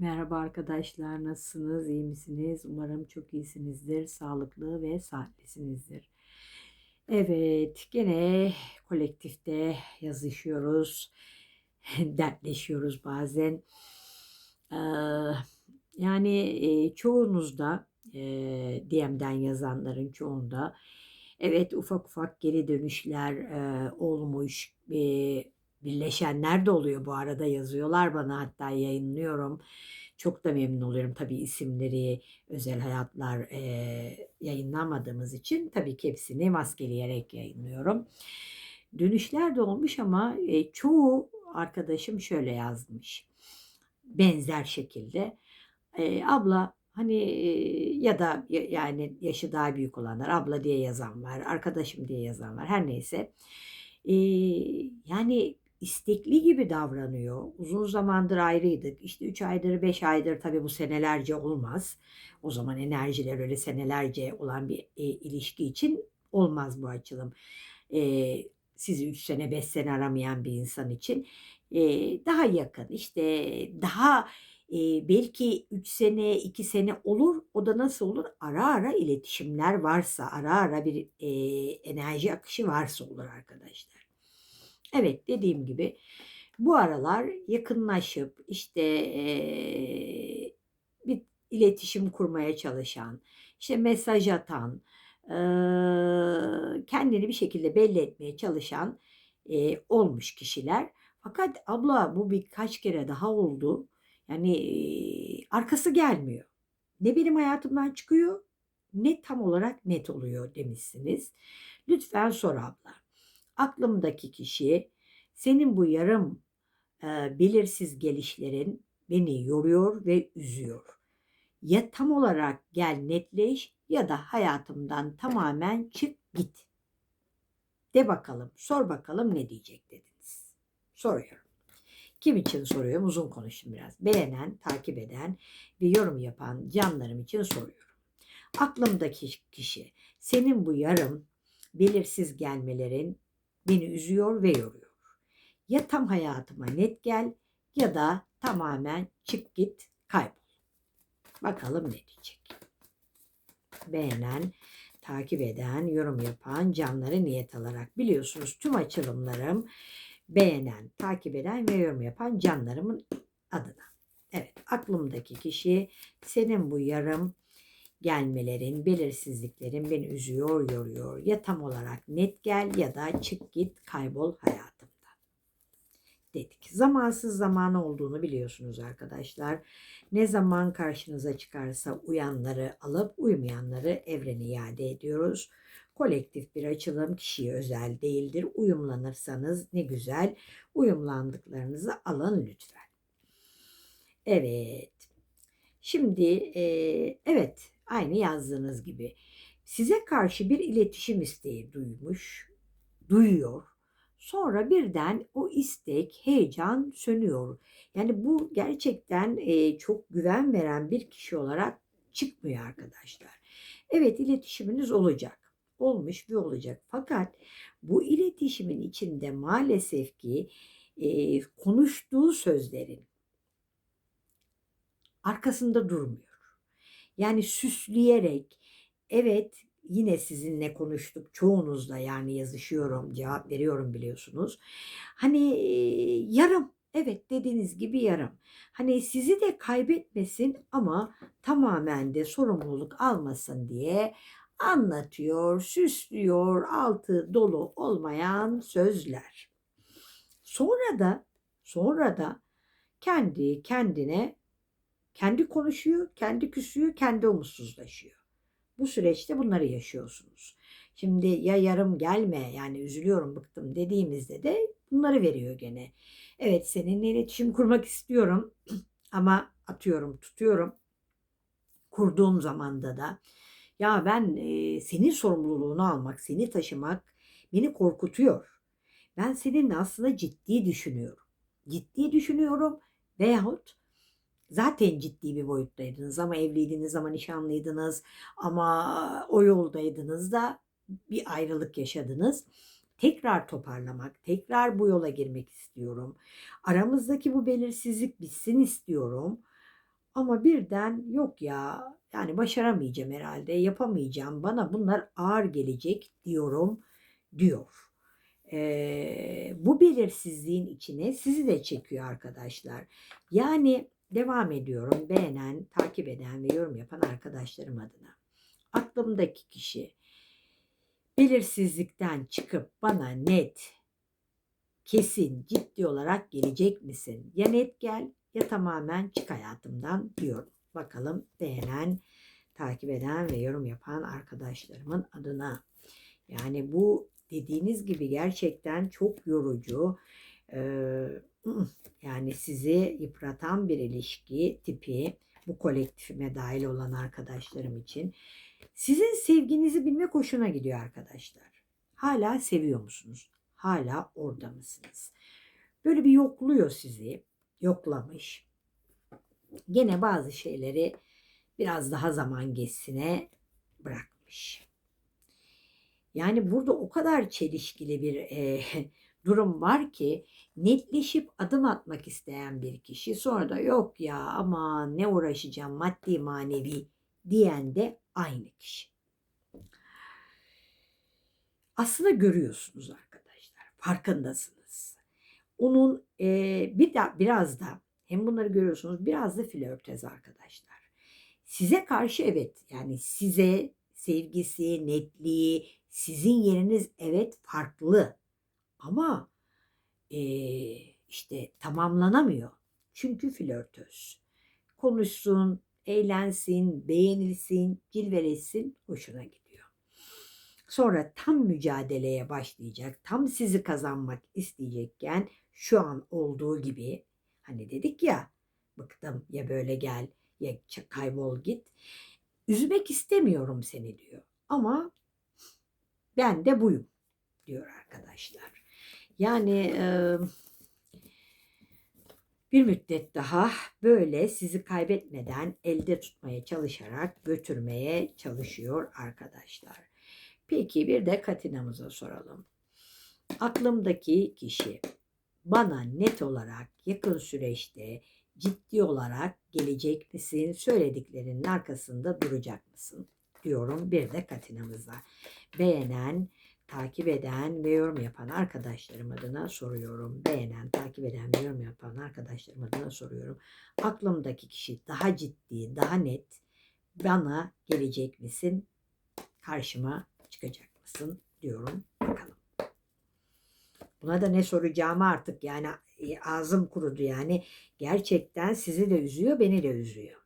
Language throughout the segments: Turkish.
Merhaba arkadaşlar, nasılsınız? İyi misiniz? Umarım çok iyisinizdir, sağlıklı ve sıhhatlisinizdir. Evet, gene kolektifte yazışıyoruz, dertleşiyoruz bazen. Yani çoğunuzda, e, DM'den yazanların çoğunda, evet ufak ufak geri dönüşler olmuş, e, birleşenler de oluyor bu arada yazıyorlar bana hatta yayınlıyorum. Çok da memnun oluyorum tabii isimleri, özel hayatlar e, yayınlamadığımız için tabii ki hepsini maskeleyerek yayınlıyorum. Dönüşler de olmuş ama e, çoğu arkadaşım şöyle yazmış. Benzer şekilde. E, abla hani e, ya da ya- yani yaşı daha büyük olanlar abla diye yazan var, arkadaşım diye yazan var her neyse. E, yani istekli gibi davranıyor. Uzun zamandır ayrıydık. İşte 3 aydır 5 aydır tabii bu senelerce olmaz. O zaman enerjiler öyle senelerce olan bir e, ilişki için olmaz bu açılım. E, sizi 3 sene 5 sene aramayan bir insan için e, daha yakın işte daha e, belki 3 sene 2 sene olur o da nasıl olur ara ara iletişimler varsa ara ara bir e, enerji akışı varsa olur arkadaşlar. Evet dediğim gibi bu aralar yakınlaşıp işte eee, bir iletişim kurmaya çalışan, işte mesaj atan, eee, kendini bir şekilde belli etmeye çalışan eee, olmuş kişiler. Fakat abla bu birkaç kere daha oldu. Yani eee, arkası gelmiyor. Ne benim hayatımdan çıkıyor ne tam olarak net oluyor demişsiniz. Lütfen sor abla. Aklımdaki kişi senin bu yarım e, belirsiz gelişlerin beni yoruyor ve üzüyor. Ya tam olarak gel netleş ya da hayatımdan tamamen çık git. De bakalım, sor bakalım ne diyecek dediniz. Soruyorum. Kim için soruyorum? Uzun konuştum biraz. Beğenen, takip eden ve yorum yapan canlarım için soruyorum. Aklımdaki kişi senin bu yarım belirsiz gelmelerin beni üzüyor ve yoruyor. Ya tam hayatıma net gel ya da tamamen çık git kaybol. Bakalım ne diyecek. Beğenen, takip eden, yorum yapan canları niyet alarak biliyorsunuz tüm açılımlarım beğenen, takip eden ve yorum yapan canlarımın adına. Evet aklımdaki kişi senin bu yarım gelmelerin, belirsizliklerin beni üzüyor, yoruyor. Ya tam olarak net gel ya da çık git kaybol hayatımdan. Dedik. Zamansız zaman olduğunu biliyorsunuz arkadaşlar. Ne zaman karşınıza çıkarsa uyanları alıp uymayanları evrene iade ediyoruz. Kolektif bir açılım kişiye özel değildir. Uyumlanırsanız ne güzel. Uyumlandıklarınızı alın lütfen. Evet. Şimdi e, evet aynı yazdığınız gibi size karşı bir iletişim isteği duymuş, duyuyor. Sonra birden o istek, heyecan sönüyor. Yani bu gerçekten e, çok güven veren bir kişi olarak çıkmıyor arkadaşlar. Evet iletişiminiz olacak. Olmuş ve olacak. Fakat bu iletişimin içinde maalesef ki e, konuştuğu sözlerin arkasında durmuyor. Yani süsleyerek evet yine sizinle konuştuk çoğunuzla yani yazışıyorum cevap veriyorum biliyorsunuz. Hani yarım evet dediğiniz gibi yarım. Hani sizi de kaybetmesin ama tamamen de sorumluluk almasın diye anlatıyor, süslüyor, altı dolu olmayan sözler. Sonra da sonra da kendi kendine kendi konuşuyor, kendi küsüyor, kendi umutsuzlaşıyor. Bu süreçte bunları yaşıyorsunuz. Şimdi ya yarım gelme yani üzülüyorum bıktım dediğimizde de bunları veriyor gene. Evet seninle iletişim kurmak istiyorum ama atıyorum tutuyorum. Kurduğum zamanda da ya ben e, senin sorumluluğunu almak, seni taşımak beni korkutuyor. Ben seninle aslında ciddi düşünüyorum. Ciddi düşünüyorum veyahut zaten ciddi bir boyuttaydınız ama evliydiniz ama nişanlıydınız ama o yoldaydınız da bir ayrılık yaşadınız. Tekrar toparlamak, tekrar bu yola girmek istiyorum. Aramızdaki bu belirsizlik bitsin istiyorum. Ama birden yok ya yani başaramayacağım herhalde yapamayacağım bana bunlar ağır gelecek diyorum diyor. Ee, bu belirsizliğin içine sizi de çekiyor arkadaşlar. Yani devam ediyorum beğenen, takip eden ve yorum yapan arkadaşlarım adına. Aklımdaki kişi belirsizlikten çıkıp bana net, kesin, ciddi olarak gelecek misin? Ya net gel ya tamamen çık hayatımdan diyorum. Bakalım beğenen, takip eden ve yorum yapan arkadaşlarımın adına. Yani bu dediğiniz gibi gerçekten çok yorucu. Yani sizi yıpratan bir ilişki tipi bu kolektifime dahil olan arkadaşlarım için. Sizin sevginizi bilmek hoşuna gidiyor arkadaşlar. Hala seviyor musunuz? Hala orada mısınız? Böyle bir yokluyor sizi. Yoklamış. Gene bazı şeyleri biraz daha zaman geçsine bırakmış. Yani burada o kadar çelişkili bir e, durum var ki netleşip adım atmak isteyen bir kişi sonra da yok ya ama ne uğraşacağım maddi manevi diyen de aynı kişi. Aslında görüyorsunuz arkadaşlar farkındasınız. Onun e, bir de biraz da hem bunları görüyorsunuz biraz da flörtöz arkadaşlar. Size karşı evet yani size sevgisi, netliği, sizin yeriniz evet farklı ama e, işte tamamlanamıyor. Çünkü flörtöz. Konuşsun, eğlensin, beğenilsin, cilvelesin, hoşuna gidiyor. Sonra tam mücadeleye başlayacak, tam sizi kazanmak isteyecekken şu an olduğu gibi hani dedik ya bıktım ya böyle gel ya kaybol git. Üzmek istemiyorum seni diyor. Ama ben de buyum diyor arkadaşlar. Yani e, bir müddet daha böyle sizi kaybetmeden elde tutmaya çalışarak götürmeye çalışıyor arkadaşlar. Peki bir de Katina'mıza soralım. Aklımdaki kişi bana net olarak yakın süreçte ciddi olarak gelecek misin? Söylediklerinin arkasında duracak mısın? Diyorum bir de Katina'mıza. Beğenen, takip eden ve yorum yapan arkadaşlarım adına soruyorum. Beğenen, takip eden ve yorum yapan arkadaşlarım adına soruyorum. Aklımdaki kişi daha ciddi, daha net bana gelecek misin? Karşıma çıkacak mısın? Diyorum. Bakalım. Buna da ne soracağımı artık yani e, ağzım kurudu yani. Gerçekten sizi de üzüyor, beni de üzüyor.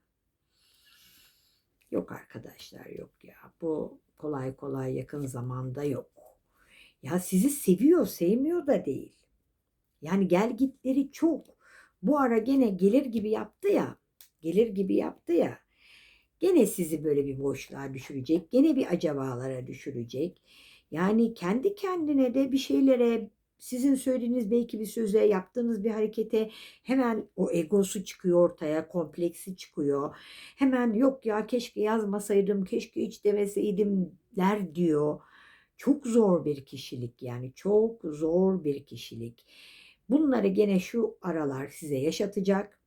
Yok arkadaşlar yok ya. Bu kolay kolay yakın zamanda yok. Ya sizi seviyor, sevmiyor da değil. Yani gel gitleri çok. Bu ara gene gelir gibi yaptı ya. Gelir gibi yaptı ya. Gene sizi böyle bir boşluğa düşürecek. Gene bir acabalara düşürecek. Yani kendi kendine de bir şeylere sizin söylediğiniz belki bir söze, yaptığınız bir harekete hemen o egosu çıkıyor ortaya, kompleksi çıkıyor. Hemen yok ya keşke yazmasaydım, keşke hiç demeseydim diyor. Çok zor bir kişilik yani çok zor bir kişilik. Bunları gene şu aralar size yaşatacak.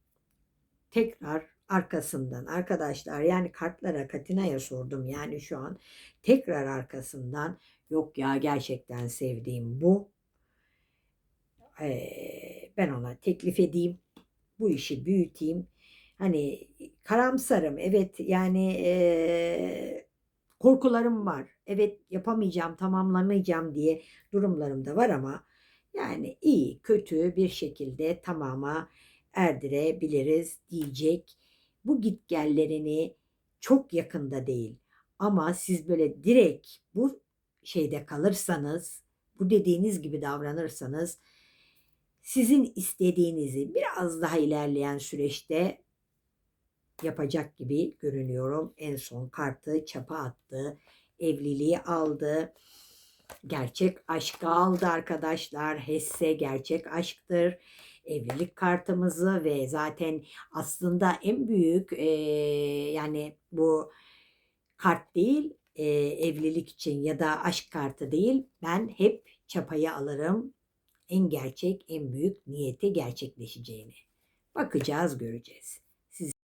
Tekrar arkasından arkadaşlar yani kartlara Katina'ya sordum yani şu an tekrar arkasından yok ya gerçekten sevdiğim bu. Ee, ben ona teklif edeyim. Bu işi büyüteyim. Hani karamsarım evet yani e, korkularım var. Evet yapamayacağım, tamamlamayacağım diye durumlarım da var ama yani iyi, kötü bir şekilde tamama erdirebiliriz diyecek. Bu gitgellerini çok yakında değil ama siz böyle direkt bu şeyde kalırsanız, bu dediğiniz gibi davranırsanız sizin istediğinizi biraz daha ilerleyen süreçte yapacak gibi görünüyorum. En son kartı çapa attı. Evliliği aldı. Gerçek aşkı aldı arkadaşlar. Hesse gerçek aşktır. Evlilik kartımızı ve zaten aslında en büyük e, yani bu kart değil e, evlilik için ya da aşk kartı değil. Ben hep çapayı alırım. En gerçek, en büyük niyeti gerçekleşeceğini. Bakacağız, göreceğiz.